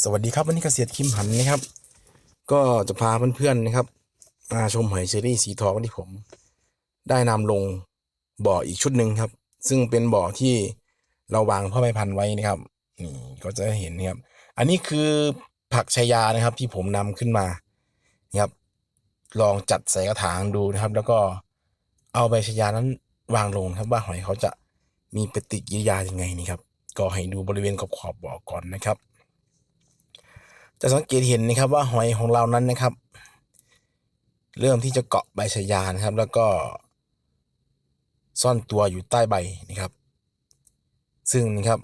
สวัสดีครับวันนี้เกษตรคิมหันนะครับ ก็จะพาเพื่อนๆนะครับมาชมหอยเชอรี่สีทองที่ผม ได้นำลงบ่ออีกชุดหนึ่งครับ ซึ่งเป็นบ่อที่เราวางพ่อไม้พันธุ์ไว้นะครับนี่ก็จะเห็นนะครับ อันนี้คือผักชายานะครับที่ผมนำขึ้นมานะครับ ลองจัดใส่กระถางดูนะครับ แล้วก็เอาใบชายานั้นวางลงครับว่าหอยเขาจะมีปฏิกิริยายังไงนี่ครับ ก็ให้ดูบริเวณขอบๆบ่อก่อนนะครับ จะสังเกตเห็นนะครับว่าหอยของเรานั้นนะครับ เริ่มที่จะเกาะใบชายานะครับ แล้วก็ซ่อนตัวอยู่ใต้ใบนะครับ ซึ่งนะครับ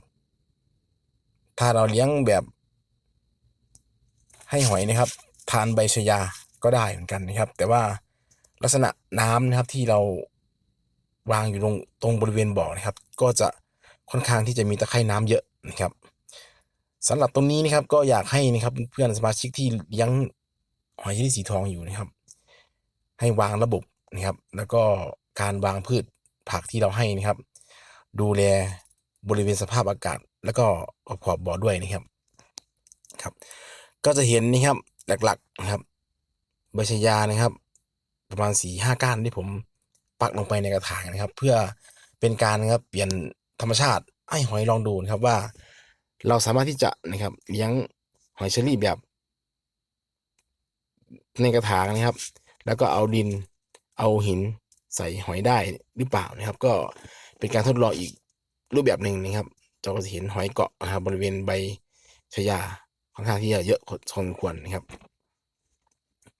ถ้าเราเลี้ยงแบบ ให้หอยนะครับ ทานใบชายาก็ได้เหมือนกันนะครับ แต่ว่าลักษณะน้ำนะครับที่เราวางอยู่ตรงตรงบริเวณบ่อนะครับ ก็จะค่อนข้างที่จะมีตะไคร่น้ำเยอะนะครับ สำหรับตรงนี้นะครับก็อยากให้นะครับเพื่อนสมาชิกที่เลี้ยงหอยเชอรี่สีทองอยู่นะครับ ให้วางระบบนะครับ แล้วก็การวางพืชผักที่เราให้นะครับ ดูแลบริเวณสภาพอากาศ แล้วก็ขอบขอบบ่อด้วยนะครับครับ ก็จะเห็นนะครับหลักๆนะครับใบชยานะครับ ประมาณสี่ห้าก้านที่ผมปักลงไปในกระถางนะครับ เพื่อเป็นการนะครับเปลี่ยนธรรมชาติให้หอยลองดูนะครับว่า เราสามารถที่จะนะครับเลี้ยงหอยเชอรี่แบบ ในกระถางนะครับ แล้วก็เอาดินเอาหินใส่หอยได้หรือเปล่านะครับ ก็เป็นการทดลองอีกรูปแบบหนึ่งนะครับเราก็จะเห็นหอยเกาะนะครับบริเวณใบชยาค่อนข้างที่จะเยอะพอสมควรนะครับ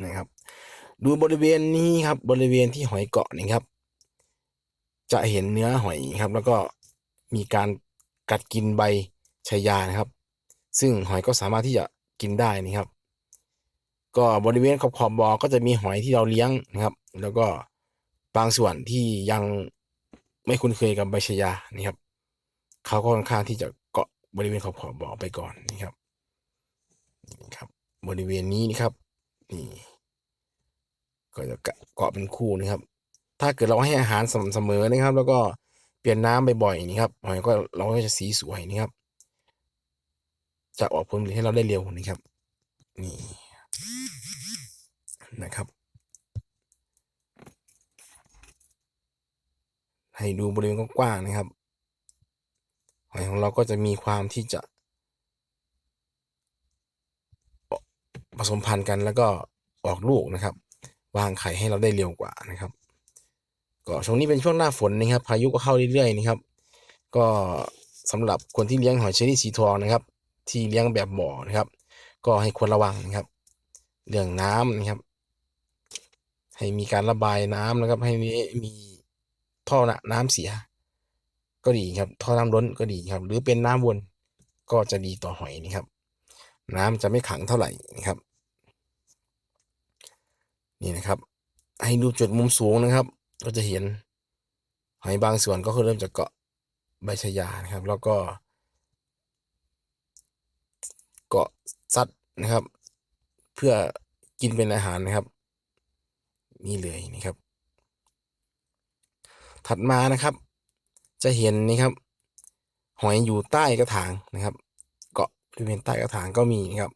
นะครับ ดูบริเวณนี้ครับ บริเวณที่หอยเกาะนะครับ จะเห็นเนื้อหอยครับ แล้วก็มีการกัดกินใบ ชายานะครับ ซึ่งหอยก็สามารถที่จะกินได้นะครับ ก็บริเวณขอบขอบบ่อก็จะมีหอยที่เราเลี้ยงนะครับ แล้วก็บางส่วนที่ยังไม่คุ้นเคยกับใบชายานะครับเขาก็ค่อนข้างที่จะเกาะบริเวณขอบขอบบ่อไปก่อนนะครับนี่ครับ บริเวณนี้นะครับนี่ก็จะเกาะเป็นคู่นะครับ ถ้าเกิดเราให้อาหารสม่ำเสมอนะครับ แล้วก็เปลี่ยนน้ำบ่อยๆนี่ครับหอยก็เราก็จะสีสวยนะครับ จะออกผลผลิตให้เราได้เร็วนะครับ นี่นะครับ ให้ดูบริเวณกว้างๆนะครับ หอยของเราก็จะมีความที่จะ ผสมพันธุ์กันแล้วก็ออกลูกนะครับ วางไข่ให้เราได้เร็วกว่านะครับ ก็ช่วงนี้เป็นช่วงหน้าฝนนะครับ พายุก็เข้าเรื่อยๆนะครับ ก็สำหรับคนที่เลี้ยงหอยเชอรี่สีทองนะครับ ที่เลี้ยงแบบบ่อนะครับ ก็ให้ควรระวังนะครับ เรื่องน้ำนะครับ ให้มีการระบายน้ำนะครับ ให้มีท่อนะน้ำเสีย ก็ดีครับ ท่อน้ำล้นก็ดีครับ หรือเป็นน้ำวนก็จะดีต่อหอยนะครับ น้ำจะไม่ขังเท่าไหร่นะครับ นี่นะครับ ให้ดูจุดมุมสูงนะครับ ก็จะเห็นหอยบางส่วนก็คือเริ่มจะเกาะใบชายานะครับ แล้วก็ เกาะซัดนะครับ เพื่อกินเป็นอาหารนะครับ นี่เลยนะครับ ถัดมานะครับ จะเห็นนะครับ หอยอยู่ใต้กระถางนะครับ เกาะบริเวณใต้กระถางก็มีนะครับ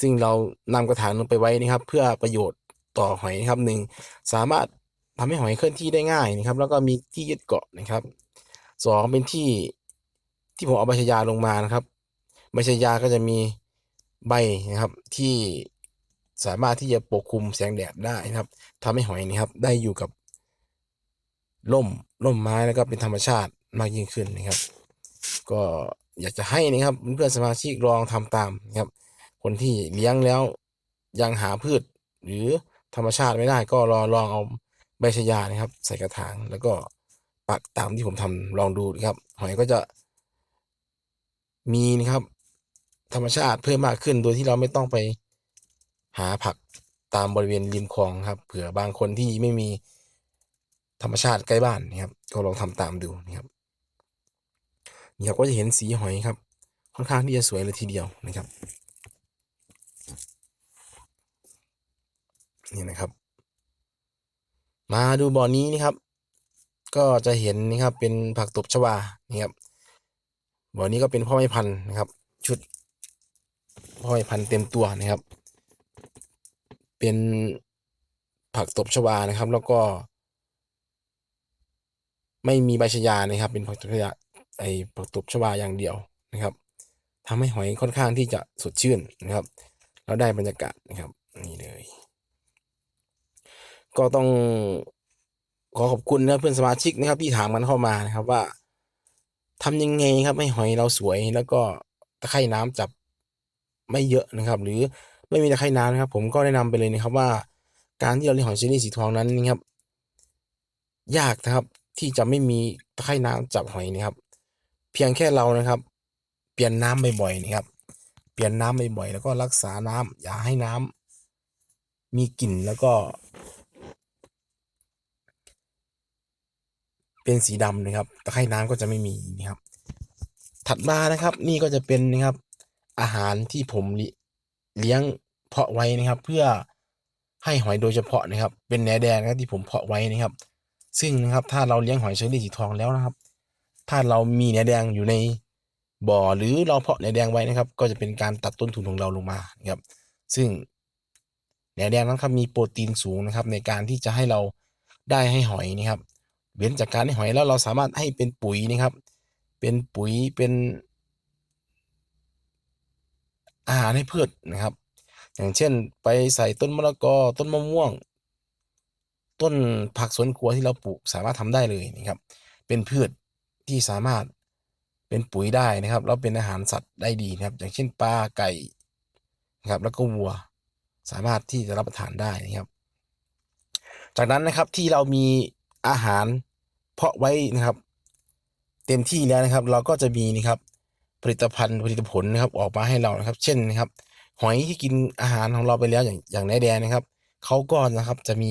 ซึ่งเรานำกระถางลงไปไว้นะครับ เพื่อประโยชน์ต่อหอยนะครับหนึ่งสามารถทำให้หอยเคลื่อนที่ได้ง่ายนะครับ แล้วก็มีที่ยึดเกาะนะครับสองเป็นที่ที่ผมเอาใบชายาลงมานะครับใบชายาก็จะมี ใบนะครับที่สามารถที่จะปกคลุมแสงแดดได้นะครับทำให้หอยนะครับได้อยู่กับร่มร่มไม้แล้วก็เป็นธรรมชาติมากยิ่งขึ้นนะครับ ก็อยากจะให้นะครับเพื่อนสมาชิกลองทำตามนะครับ คนที่เลี้ยงแล้วยังหาพืช หรือธรรมชาติไม่ได้ก็รอลองเอาใบชยานะครับ ใส่กระถางแล้วก็ปักตามที่ผมทำลองดูนะครับ หอยก็จะมีนะครับ ธรรมชาติเพิ่มมากขึ้น โดยที่เราไม่ต้องไปหาผักตามบริเวณริมคลองครับ เผื่อบางคนที่ไม่มีธรรมชาติใกล้บ้านนะครับ ก็ลองทำตามดูนะครับนี่ครับก็จะเห็นสีหอยครับ ค่อนข้างที่จะสวยเลยทีเดียวนะครับนี่นะครับ มาดูบ่อนี้นะครับ ก็จะเห็นนะครับเป็นผักตบชวานี่ครับบ่อนี้ก็เป็นพ่อไม้พันธุ์นะครับ ชุดพ่อแม่พันเต็มตัวนะครับ เป็นผักตบชวานะครับ แล้วก็ ไม่มีใบชยานะครับ เป็นผักตบชวาไอผักตบชวาอย่างเดียวนะครับทำให้หอยค่อนข้างที่จะสดชื่นนะครับแล้วได้บรรยากาศนะครับ นี่เลย ก็ต้องขอขอบคุณนะเพื่อนสมาชิกนะครับ ที่ถามกันเข้ามานะครับว่าทำยังไงครับให้หอยเราสวยแล้วก็ตะไคร่น้ำจับ ไม่เยอะนะครับ หรือไม่มีตะไคร่น้ำนะครับ ผมก็แนะนำไปเลยนะครับว่า การที่เราเลี้ยงหอยเชอรี่สีทองนั้นนะครับ ยากนะครับที่จะไม่มีตะไคร่น้ำจับหอยนะครับ เพียงแค่เรานะครับ เปลี่ยนน้ำบ่อยๆนะครับ เปลี่ยนน้ำบ่อยๆแล้วก็รักษาน้ำอย่าให้น้ำมีกลิ่นแล้วก็ เป็นสีดำนะครับตะไคร่น้ำก็จะไม่มีนะครับ ถัดมานะครับ นี่ก็จะเป็นนะครับ อาหารที่ผมเลี้ยงเพาะไว้นะครับ เพื่อให้หอยโดยเฉพาะนะครับ เป็นแหนแดงนะที่ผมเพาะไว้นะครับ ซึ่งนะครับถ้าเราเลี้ยงหอยเชอรี่สีทองแล้วนะครับ ถ้าเรามีแหนแดงอยู่ในบ่อหรือเราเพาะแหนแดงไว้นะครับ ก็จะเป็นการตัดต้นทุนของเราลงมานะครับ ซึ่งแหนแดงนั้นครับมีโปรตีนสูงนะครับ ในการที่จะให้เราได้ให้หอยนะครับ เว้นจากการให้หอยแล้วเราสามารถให้เป็นปุ๋ยนะครับ เป็นปุ๋ยเป็น อาหารให้พืชนะครับ อย่างเช่นไปใส่ต้นมะละกอต้นมะม่วง ต้นผักสวนครัวที่เราปลูกสามารถทำได้เลยนะครับ เป็นพืชที่สามารถเป็นปุ๋ยได้นะครับ แล้วเป็นอาหารสัตว์ได้ดีนะครับ อย่างเช่นปลาไก่นะครับ แล้วก็วัวสามารถที่จะรับประทานได้นะครับ จากนั้นนะครับที่เรามีอาหารเพาะไว้นะครับ เต็มที่แล้วนะครับ เราก็จะมีนะครับ ผลิตภัณฑ์ผลิตผลนะครับออกมาให้เรานะครับ เช่นนะครับ หอยที่กินอาหารของเราไปแล้วอย่างอย่างแหนแดงนะครับเขาก็นะครับจะมี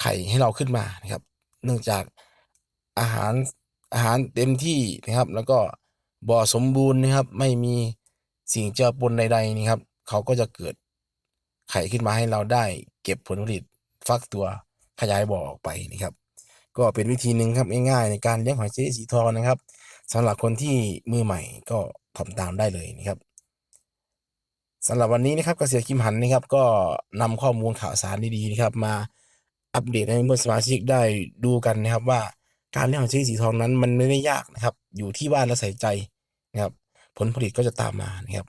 ไข่ให้เราขึ้นมานะครับ เนื่องจากอาหารอาหารเต็มที่นะครับ แล้วก็บ่อสมบูรณ์นะครับ ไม่มีสิ่งเจือปนใด ๆ นะครับเขาก็จะเกิดไข่ขึ้นมาให้เราได้ เก็บผลผลิตฟักตัวขยายบ่อออกไปนะครับ ก็เป็นวิธีหนึ่งครับง่ายๆในการเลี้ยงหอยเชอรี่สีทองนะครับ สำหรับคนที่มือใหม่ก็ทำตามได้เลยนะครับสำหรับวันนี้นะครับเกษตรคิมหันนะครับ ก็นำข้อมูลข่าวสารดีๆนะครับ มาอัปเดตให้เพื่อนสมาชิกได้ดูกันนะครับ ว่าการเลี้ยงหอยเชอรี่สีทองนั้นมันไม่ได้ยากนะครับ อยู่ที่บ้านและใส่ใจนะครับ ผลผลิตก็จะตามมานะครับ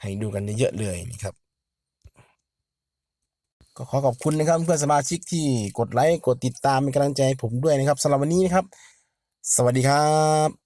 ให้ดูกันเยอะๆเลยนะครับ ก็ขอขอบคุณนะครับเพื่อนสมาชิกที่กดไลค์กดติดตามเป็นกำลังใจให้ผมด้วยนะครับสำหรับวันนี้นะครับ สวัสดีครับ